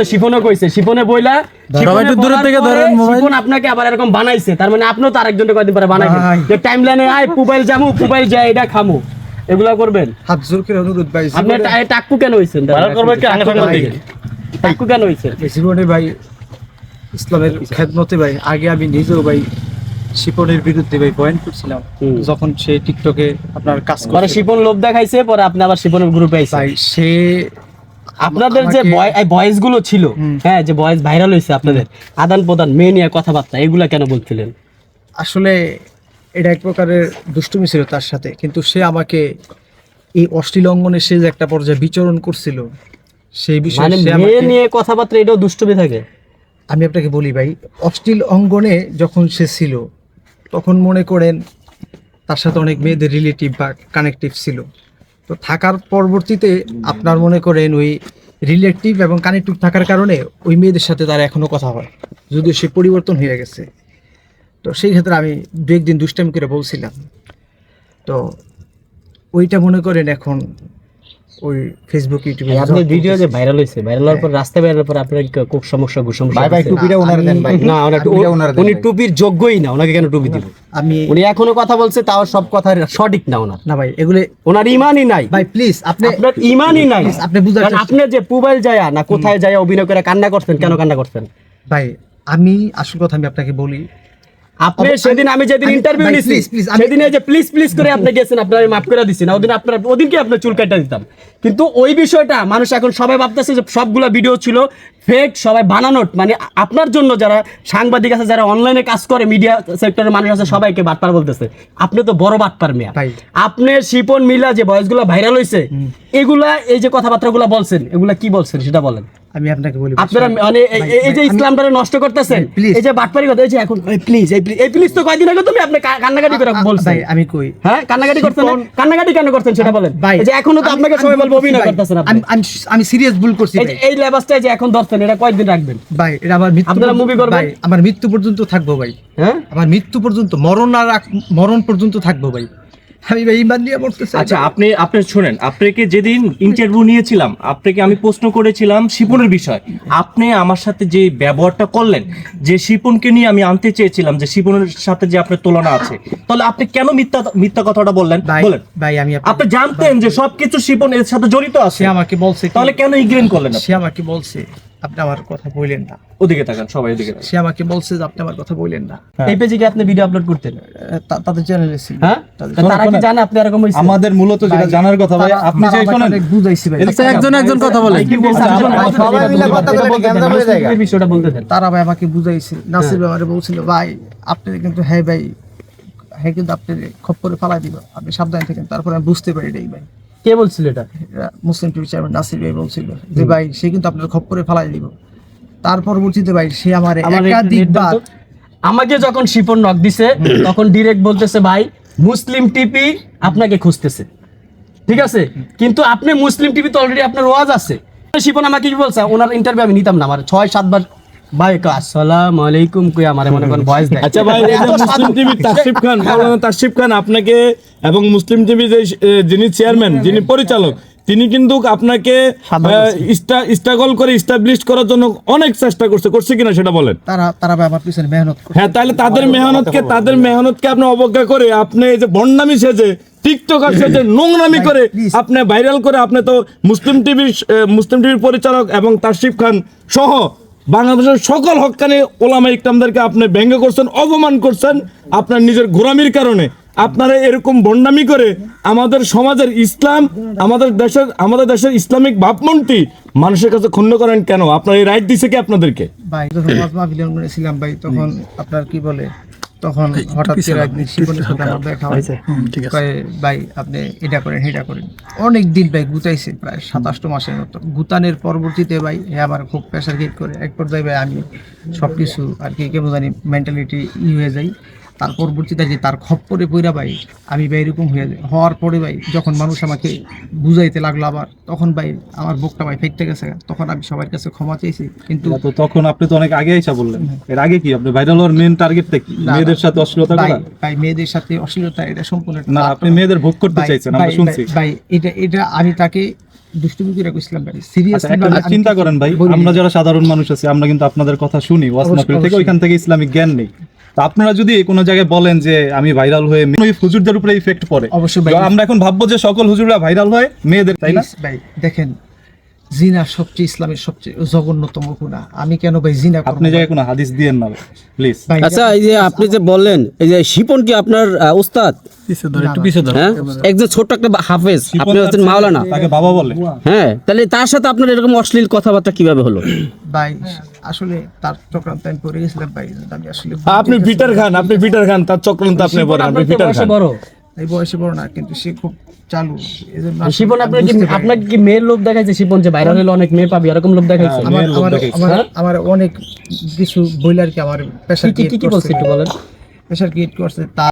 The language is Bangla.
তো শিফনও কইছে। শিফনে বইলা একটু দূরে থেকে ধরেন মোবাইল। শিফন আপনাকে আবার এরকম বানাইছে। তার মানে আপনিও তো আরেকজনকে কয়দিন পরে বানাইবেন যে টাইম আয় মোবাইল জামু মোবাইল যায় এটা খামু। এগুলা করবেন। হাত জোর করে অনুরোধ ভাই আপনি জীবনে- কেন হইছেন? ভাইরাল করবে কি? আগে টাক্কু কেন সাংবাদিক। কেন হইছেন? জীবনে ভাই ইসলামের খেদমতে ভাই আগে আমি নিজেও ভাই শিপনের বিরুদ্ধে ভাই পয়েন্ট করছিলাম। যখন সে টিকটকে আপনার কাজ করে শিপন লোভ দেখাইছে পরে আপনি আবার শিপনের গ্রুপে আইছেন। ভাই সে আপনাদের যে ভয়েসগুলো ছিল হ্যাঁ যে ভয়েস ভাইরাল হয়েছে আপনাদের আদান প্রদান মেয়ে নিয়ে কথাবার্তা এগুলা কেন বলছিলেন? আসলে এটা এক প্রকারের দুষ্টুমি ছিল তার সাথে কিন্তু সে আমাকে এই অশ্লীল অঙ্গনে সে যে একটা পর্যায়ে বিচরণ করছিল সেই বিষয়ে মানে মেয়ে নিয়ে কথাবার্তা এটাও দুষ্টুমি থাকে? আমি আপনাকে বলি ভাই অশ্লীল অঙ্গনে যখন সে ছিল তখন মনে করেন তার সাথে অনেক মেয়েদের রিলেটিভ বা কানেকটিভ ছিল। তো থাকার পরবর্তীতে আপনার মনে করেন ওই রিলেটিভ এবং কানেক্টিভ থাকার কারণে ওই মেয়েদের সাথে তার এখনও কথা হয়। যদিও সে পরিবর্তন হয়ে গেছে। তো সেই ক্ষেত্রে আমি দু একদিন দুষ্টামি করে বলছিলাম। তো ওইটা মনে করেন এখন ওই ফেসবুক ইউটিউবে আপনার ভিডিও যে ভাইরাল হয়েছে ভাইরাল হওয়ার পর রাস্তায় বেরোনোর পর আপনার খুব সমস্যা গু সমস্যা ভাই ভাই টুপিটা ওনার দেন ভাই। না ওনার টুপিটা ওনার উনি টুপির যোগ্যই না ওনাকে কেন টুপি দিব? আমি উনি এখনও কথা বলছে তাও সব কথা সঠিক না ওনার না ভাই এগুলো ওনার ইমানই নাই। ভাই প্লিজ আপনি আপনার ইমানই নাই। আপনি বুঝার কারণ চেষ্টা- আপনি যে পুবাইল যায় না কোথায় যায় অভিনয় করে কান্না করছেন কেন কান্না করছেন? ভাই আমি আসল কথা আমি আপনাকে বলি আপনি সেদিন আমি যেদিন ইন্টারভিউ নিছি সেদিন এই যে প্লিজ প্লিজ করে আপনি গেছেন আপনার মাফ করে দিছি না। ওদিন আপনার ওদিনকে আপনার চুল কাটা দিতাম। কিন্তু ওই বিষয়টা মানুষ এখন সবাই ভাবতেছে যে সবগুলো ভিডিও ছিল ফেক সবাই বানানোর মানে আপনার জন্য যারা সাংবাদিক আছে যারা অনলাইনে কাজ করে মিডিয়া সেক্টরের মানুষ আছে সবাইকে বাটপার বলতেছে। আপনি তো বড় বাটপার মিয়া। আপনি শিপন মিলা যে ভয়েসগুলো ভাইরাল হয়েছে এগুলা এই যে কথাবার্তাগুলো বলছেন এগুলা কি বলছেন সেটা বলেন? আমি আপনাকে বলি আপনারা মানে এই- যে ইসলামটারে নষ্ট করতেছেন এই যে বাটপারি কথা এই যে এখন প্লিজ এই এই প্লিজ তো কয়দিন আগে তুমি আপনি কান্নাকাটি করে বলছেন। ভাই আমি কই? হ্যাঁ কান্নাকাটি করছেন কান্নাকাটি কেন করছেন সেটা বলেন। এই যে এখনও তো আপনাকে সবাই বলব অভিনয় করতেছেন আপনি। আমি সিরিয়াস ভুল করছি এই লেবাসটা যে এখন ধরছেন এটা কয়দিন রাখবেন। ভাই এটা আমার মৃত্যু আপনারা মুভি করবেন? ভাই আমার মৃত্যু পর্যন্ত থাকব ভাই। হ্যাঁ? আমার মৃত্যু পর্যন্ত মরণ আর মরণ পর্যন্ত থাকব ভাই। আমি ইমান দিয়ে মরতে চাই আচ্ছা আপনি আপনি শুনেন আপনাকে যেদিন ইন্টারভিউ নিয়েছিলাম আপনাকে আমি প্রশ্ন করেছিলাম শিপনের বিষয়। আপনি আমার সাথে যে ব্যবহারটা করলেন যে শিপনকে নিয়ে আমি আনতে চেয়েছিলাম যে শিপনের সাথে যে আপনার তুলনা আছে তাহলে আপনি কেন মিথ্যা মিথ্যা কথাটা বললেন? বলেন। ভাই আমি আপনি জানতেন যে সবকিছু শিপন এর সাথে জড়িত আছে। আমাকে বলছে তাহলে কেন ইগ্রেন করলেন সে আমাকে বলছে আপনি আমার কথা বললেন না। ওদিকে তাকান সবাই ওদিকে সে আমাকে বলছে যে আপনি আমার কথা বললেন না। এই পেজে কি আপনি ভিডিও আপলোড করতেন? তাদের চ্যানেলে ছিল। হ্যাঁ? তারা জানে আপনি এরকম হইছে আমাদের মূলত যেটা জানার কথা ভাই আপনি যে ভাই। আচ্ছা, একজন একজন কথা সবাই মিলে বলে হয়ে যায়। বিষয়টা বলতে দেন তারা ভাই আমাকে বুঝাইছে নাসির আমারে বলছিল ভাই আপনি কিন্তু হ্যাঁ ভাই হ্যাঁ কিন্তু আপনি খপ্পরে ফালাই দিব আপনি সাবধান থাকেন তারপরে আমি বুঝতে পারি এটাই ভাই। কে বলছিল এটা? মুসলিম টিভি চেয়ারম্যান নাসির ভাই বলছিল যে ভাই সে কিন্তু আপনার খপ্পরে ফালাই দিব। তার পরবর্তীতে ভাই সে আমার একাধিকবার। আমাকে যখন শিপন নক দিছে তখন ডিরেক্ট বলতেছে ভাই মুসলিম টিপি আপনাকে খুঁজতেছে। ঠিক আছে? কিন্তু আপনি মুসলিম টিভি তো অলরেডি আপনার ওয়াজ আছে। শিপন আমাকে কি বলছে? ওনার ইন্টারভিউ আমি নিতাম না আমার। ছয় সাতবার ভাই আসসালাম আলাইকুম কই আমার মনে করেন ভয়েস দেয়। আচ্ছা ভাই মুসলিম টিভি তাসিফ খান মাওলানা তাসিফ খান আপনাকে এবং মুসলিম টিভি যে যিনি চেয়ারম্যান যিনি পরিচালক তিনি কিন্তু আপনাকে স্ট্রাগল করে ইস্টাবলিশ করার জন্য অনেক চেষ্টা করছে। করছে কিনা সেটা বলেন। তারা তারা আমার পিছনে মেহনত হ্যাঁ তাহলে তাদের মেহনতকে তাদের মেহনতকে আপনি অবজ্ঞা করে আপনি এই যে বন্ডামি সেজে টিকটকার সেজে নোংরামি করে আপনি ভাইরাল করে আপনি তো মুসলিম টিভির মুসলিম টিভির পরিচালক এবং তাসিফ খান সহ বাংলাদেশের সকল হক্কানি ওলামা ইকরামদেরকে আপনি ব্যঙ্গ করছেন অপমান করছেন আপনার নিজের ঘোরামির কারণে। আপনারা এরকম বন্ডামি করে আমাদের সমাজের ইসলাম আমাদের দেশের আমাদের দেশের ইসলামিক ভাবমূর্তি মানুষের কাছে ক্ষুণ্ণ করেন কেন? আপনার এই রাইট দিছে কি আপনাদেরকে? ভাই যখন ছিলাম ভাই তখন আপনার কি বলে তখন হঠাৎ করে একদিন শিবনের সাথে আমার দেখা হয়েছে ভাই আপনি এটা করেন এটা করেন। অনেক দিন ভাই গুতাইছে প্রায় সাতাশটো মাসের মতো। গুতানের পরবর্তীতে ভাই হে আমার খুব প্রেশার গেট করে। এক পর্যায়ে ভাই আমি সব কিছু আর কি কেমন জানি মেন্টালিটি ই হয়ে যাই। তার পরবর্তীতে যে তার খপ্পরে পইরা ভাই আমি ভাই এরকম হয়ে হওয়ার পরে ভাই যখন মানুষ আমাকে বুঝাইতে লাগল আবার তখন ভাই আমার বুকটা ভাই ফেটতে গেছে তখন আমি সবার কাছে ক্ষমা চেয়েছি কিন্তু তখন আপনি তো অনেক আগে আইসা বললেন। এর আগে কি? আপনি ভাইরাল হওয়ার মেন টার্গেটটা কি? মেয়েদের সাথে অশ্লীলতা করা? ভাই মেয়েদের সাথে অশ্লীলতা এটা সম্পূর্ণ না আপনি মেয়েদের ভোগ করতে চাইছেন আমরা শুনছি। ভাই, এটা এটা আমি তাকে দুষ্টুমি করে কইছিলাম ভাই। সিরিয়াস আচ্ছা, চিন্তা করেন ভাই আমরা যারা সাধারণ মানুষ আছি আমরা কিন্তু আপনাদের কথা শুনি। ওয়াজ মাহফিল থেকে ওইখান থেকে ইসলামিক জ্ঞান নেই। তো আপনারা যদি কোনো জায়গায় বলেন যে আমি ভাইরাল হয়ে ওই হুজুরদের উপরে ইফেক্ট পড়ে। অবশ্যই আমরা এখন ভাববো যে সকল হুজুররা ভাইরাল হয় মেয়েদের তাই না? ভাই দেখেন জিনা সবচেয়ে ইসলামের সবচেয়ে জঘন্যতম গুনাহ। আমি কেন ভাই জিনা আপনি জায়গায় কোনো হাদিস দিয়েন না প্লিজ আচ্ছা এই যে আপনি যে বললেন এই যে শিপন কি আপনার উস্তাদ? হ্যাঁ? একজন ছোট্ট একটা হাফেজ আপনি হচ্ছেন মাওলানা। তাকে বাবা বলে। হ্যাঁ তাহলে তার সাথে আপনার এরকম অশ্লীল কথাবার্তা কীভাবে হলো? ভাই আসলে তার চক্রান্ত আমি পড়ে গেছিলাম ভাই আমি আসলে আপনি পিটার খান আপনি পিটার খান তার চক্রান্ত আপনি বলেন আপনি পিটার খান। এই বয়সে বড় না কিন্তু সে খুব চালু। শিবন আপনার কি আপনাকে কি মেয়ের লোভ দেখাইছে শিপন যে ভাইরাল হলে অনেক মেয়ে পাবি? এরকম লোভ দেখাইছে? আমার আমার দেখাইছে। আমার আমার অনেক কিছু বইলার কি আমার পেশা কি কি বলছে একটু বলেন। প্রেশার ক্রিয়েট করছে। তার